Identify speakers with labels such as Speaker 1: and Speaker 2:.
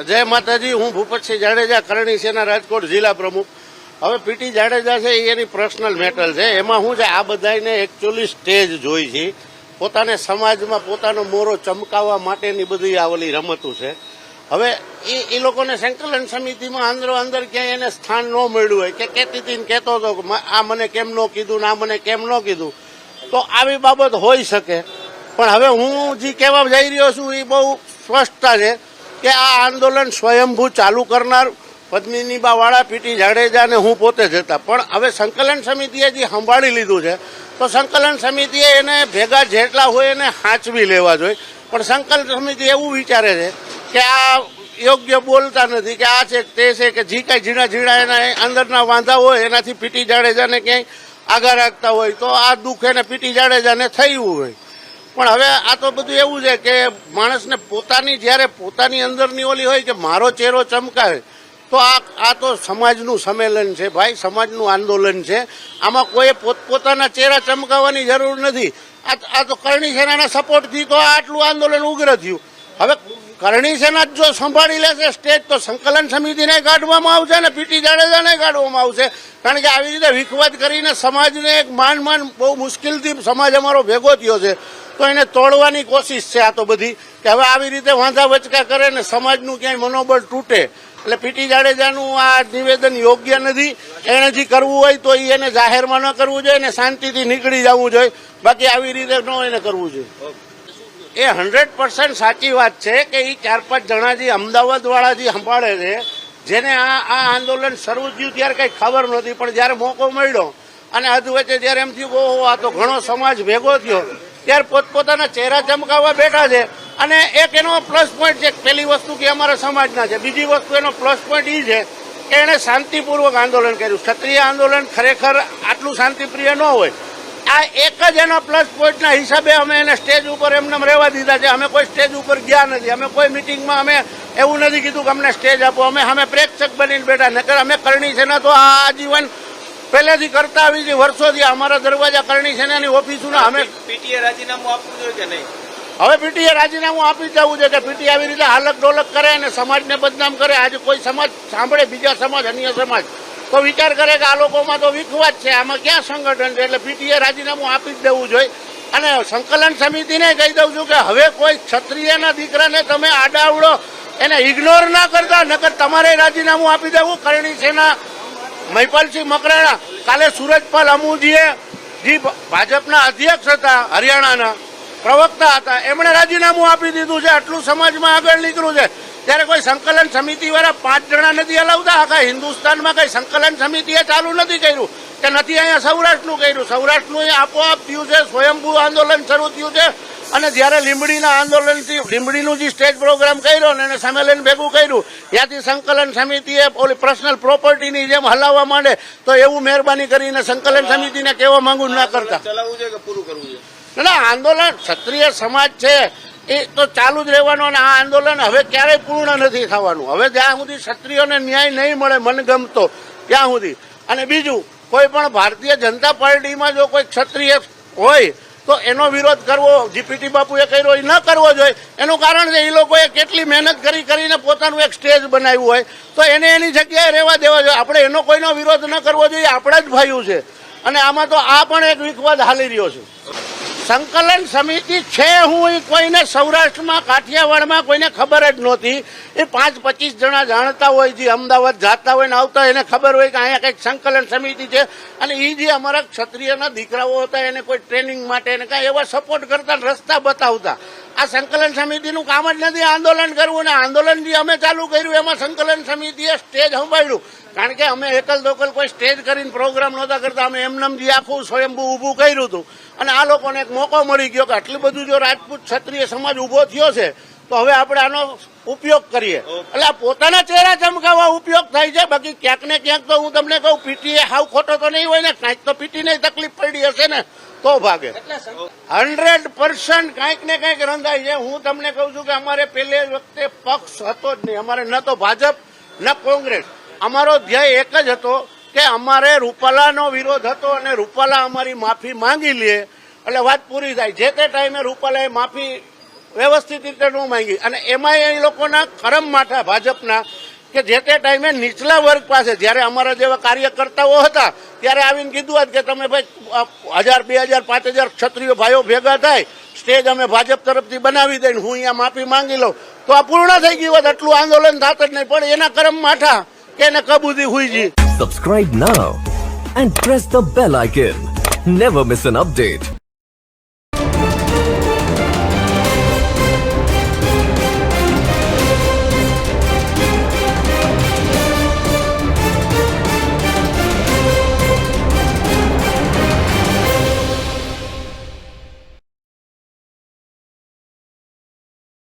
Speaker 1: જય માતાજી, હું ભૂપતસિંહ જાડેજા, કરણી સેના રાજકોટ જિલ્લા પ્રમુખ. હવે પીટી જાડેજા છે, એ એની પર્સનલ મેટર છે. એમાં શું છે, આ બધાને એકચ્યુઅલી સ્ટેજ જોઈ છે. પોતાને સમાજમાં પોતાનો મોરો ચમકાવવા માટેની બધી આવેલી રમતો છે. હવે એ એ લોકોને સંકલન સમિતિમાં આંદરો અંદર ક્યાંય એને સ્થાન ન મળ્યું હોય, કે કહેતી હતી કહેતો હતો આ મને કેમ ન કીધું ને આ મને કેમ ન કીધું? તો આવી બાબત હોઈ શકે. પણ હવે હું જે કહેવા જઈ રહ્યો છું, એ બહુ સ્પષ્ટતા છે. કે આ આંદોલન સ્વયંભૂ ચાલુ કરનાર પદ્મિનીબા વાળા પીટી જાડેજાને હું પોતે જ હતા પણ હવે સંકલન સમિતિએ જે સંભાળી લીધું છે, તો સંકલન સમિતિએ એને ભેગા જેટલા હોય એને હાંચવી લેવા જોઈએ. પણ સંકલન સમિતિ એવું વિચારે છે કે આ યોગ્ય બોલતા નથી, કે આ છે, તે છે, કે જે કાંઈ ઝીણા ઝીણા એના અંદરના વાંધા હોય, એનાથી પીટી જાડેજાને ક્યાંય આગળ રાખતા હોય, તો આ દુઃખ એને પીટી જાડેજાને થયું હોય. પણ હવે આ તો બધું એવું છે કે માણસને પોતાની, જ્યારે પોતાની અંદરની ઓલી હોય કે મારો ચહેરો ચમકાવે તો આ આ તો સમાજનું સંમેલન છે ભાઈ, સમાજનું આંદોલન છે. આમાં કોઈ પોતપોતાના ચહેરા ચમકાવવાની જરૂર નથી. આ તો કરણી સેનાના સપોર્ટથી તો આટલું આંદોલન ઉગ્ર થયું. હવે કરણી સેના જ સંભાળી લેશે, સ્ટેજ તો સંકલન સમિતિને કાઢવામાં આવશે અને પીટી જાડેજાને કાઢવામાં આવશે. કારણ કે આવી રીતે વિખવાદ કરીને સમાજને એક માન માન બહુ મુશ્કેલથી સમાજ અમારો ભેગો થયો છે. તો એને તોડવાની કોશિશ છે આ તો બધી, કે હવે આવી રીતે વાંધા વચકા કરે ને સમાજનું ક્યાંય મનોબળ તૂટે. એટલે પીટી જાડેજાનું આ નિવેદન યોગ્ય નથી. એને જે કરવું હોય તો એને જાહેરમાં ન કરવું જોઈએ અને શાંતિથી નીકળી જવું જોઈએ. બાકી આવી રીતે ન એને કરવું જોઈએ. એ હંડ્રેડ પર્સન્ટ સાચી વાત છે કે એ ચાર પાંચ જણા જે અમદાવાદ વાળા જે સંભાળે છે, જેને આ આ આંદોલન શરૂ થયું ત્યારે કઈ ખબર નહોતી, પણ જ્યારે મોકો મળ્યો અને હજુ વચ્ચે જ્યારે એમ થયું ઓહો, આ તો ઘણો સમાજ ભેગો થયો, ત્યારે પોતપોતાના ચહેરા ચમકાવવા બેઠા છે. અને એક એનો પ્લસ પોઈન્ટ છે, પેલી વસ્તુ કે અમારા સમાજના છે, બીજી વસ્તુ એનો પ્લસ પોઈન્ટ એ છે કે એણે શાંતિપૂર્વક આંદોલન કર્યું. ક્ષત્રિય આંદોલન ખરેખર આટલું શાંતિપ્રિય ન હોય. આ એક જ એના પ્લસ પોઈન્ટના હિસાબે અમે એને સ્ટેજ ઉપર એમને રહેવા દીધા છે અમે કોઈ સ્ટેજ ઉપર ગયા નથી અમે કોઈ મિટિંગમાં અમે એવું નથી કીધું કે અમને સ્ટેજ આપો અમે અમે પ્રેક્ષક બનીને બેઠા નકર અમે કરણી સેના તો આ આજીવન પહેલેથી કરતા આવી છે વર્ષોથી અમારા દરવાજા કરણી સેનાની ઓફિસોના અમે
Speaker 2: પીટીએ રાજીનામું આપવું જોઈએ કે નહીં
Speaker 1: હવે પીટીએ રાજીનામું આપી જવું છે કે પીટી આવી રીતે હાલક ડોલક કરે અને સમાજને બદનામ કરે આજે કોઈ સમાજ સાંભળે બીજા સમાજ અન્ય સમાજ તો વિચાર કરે કે આ લોકોમાં તો વિખવાદ છે. આમાં ક્યાં સંગઠન છે? એટલે પીટીએ રાજીનામું આપી જ દેવું જોઈએ. અને સંકલન સમિતિને કહી દઉં છું કે હવે કોઈ ક્ષત્રિયના દીકરાને તમે આડાવડો એને ઇગ્નોર ના કરતા, નકર તમારે રાજીનામું આપી દેવું. કરણી સેના, મહિપાલસિંહ મકરાણા, કાલે સુરજપાલ અમુજીએ જે ભાજપના અધ્યક્ષ હતા હરિયાણાના પ્રવક્તા હતા. એમણે રાજીનામું આપી દીધું છે. આટલું સમાજમાં આગળ નીકળ્યું છે. ત્યારે કોઈ સંકલન સમિતિ વાળા પાંચ જણા નથી હલાવતા આખા હિન્દુસ્તાનમાં કઈ સંકલન સમિતિએ ચાલુ નથી કર્યું? કે નથી અહીંયા સૌરાષ્ટ્રનું કર્યું? સૌરાષ્ટ્રનું આપોઆપ થયું છે. સ્વયંભૂ આંદોલન શરૂ થયું છે. અને જ્યારે લીંબડીના આંદોલનથી લીંબડીનું જે સ્ટેજ પ્રોગ્રામ કર્યો ને એને સંમેલન ભેગું કર્યું ત્યાંથી સંકલન સમિતિએ ઓલી પર્સનલ પ્રોપર્ટીની જેમ હલાવવા માંડે તો એવું મહેરબાની કરીને સંકલન સમિતિને કહેવા માંગુ ના કરતા. ના આંદોલન ક્ષત્રિય સમાજ છે એ તો ચાલુ જ રહેવાનું અને આ આંદોલન હવે ક્યારેય પૂર્ણ નથી થવાનું. હવે જ્યાં સુધી ક્ષત્રિયોને ન્યાય નહીં મળે મનગમતો ત્યાં સુધી. અને બીજું કોઈ પણ ભારતીય જનતા પાર્ટીમાં જો કોઈ ક્ષત્રિય હોય તો એનો વિરોધ કરવો જીપીટી બાપુએ કર્યો, એ ન કરવો જોઈએ. એનું કારણ છે, એ લોકોએ કેટલી મહેનત કરી કરીને પોતાનું એક સ્ટેજ બનાવ્યું હોય. તો એને એની જગ્યાએ રહેવા દેવા જોઈએ. આપણે એનો કોઈનો વિરોધ ન કરવો જોઈએ આપણા જ ભાઈઓ છે. અને આમાં તો આ પણ એક વિખવાદ હાલી રહ્યો છે. સંકલન સમિતિ છે હું એ કોઈને સૌરાષ્ટ્રમાં, કાઠિયાવાડમાં કોઈને ખબર જ નહોતી. એ પાંચ પચીસ જણા જાણતા હોય, જે અમદાવાદ જાતા હોય ને આવતા એને ખબર હોય કે અહીંયા કંઈક સંકલન સમિતિ છે. અને એ જે અમારા ક્ષત્રિયના દીકરાઓ હતા, એને કોઈ ટ્રેનિંગ માટે એને કાંઈ એવા સપોર્ટ કરતા રસ્તા બતાવતા. આ સંકલન સમિતિનું કામ જ નથી આંદોલન કરવું અને આંદોલન જે અમે ચાલુ કર્યું, એમાં સંકલન સમિતિએ સ્ટેજ સંભાળ્યું. કારણ કે અમે એકલ દોકલ કોઈ સ્ટેજ કરીને પ્રોગ્રામ નહોતા કરતા, અમે એમનેમ જે આખું સ્વયંભૂ ઊભું કર્યું હતું. અને આ લોકોને એક મોકો મળી ગયો કે આટલું બધું જો રાજપૂત ક્ષત્રિય સમાજ ઊભો થયો છે, તો હવે આપણે આનો ઉપયોગ કરીએ. એટલે પોતાના ચહેરા ચમકાવવા ઉપયોગ થાય છે, બાકી ક્યાંક ને ક્યાંક તો હું તમને કહું, પીટીએ હાવ ખોટો તો નહીં હોય ને, કાંઈક તો પીટીને તકલીફ પડી હશે ને. તો ભાગે. હંડ્રેડ પર્સન્ટ કાંઈક ને કાંઈક રંધાય છે. હું તમને કહું છું કે અમારે પેલે વખતે પક્ષ હતો જ નહીં. અમારે ન તો ભાજપ ન કોંગ્રેસ. અમારો ધ્યેય એક જ હતો કે અમારે રૂપાલાનો વિરોધ હતો અને રૂપાલા અમારી માફી માંગી લે. એટલે વાત પૂરી થાય. જે તે ટાઈમે રૂપાલાએ માફી વ્યવસ્થિત રીતે ન માંગી. અને એમાં એ લોકોના કરમ માઠા ભાજપના કે જે તે ટાઈમે નીચલા વર્ગ પાસે જ્યારે અમારા જેવા કાર્યકર્તાઓ હતા, ત્યારે આવીને કીધું હતું કે તમે ભાઈ હજાર, બે હજાર, પાંચ હજાર ક્ષત્રિય ભાઈઓ ભેગા થાય, સ્ટેજ અમે ભાજપ તરફથી બનાવી દઈને હું અહીંયા માફી માંગી લઉં. તો આ પૂર્ણ થઈ ગયું હોત, આટલું આંદોલન થાત જ નહીં. પણ એના કરમ માઠા કે એને કબૂદી હુઈજી
Speaker 3: Subscribe now and press the bell icon never miss an update.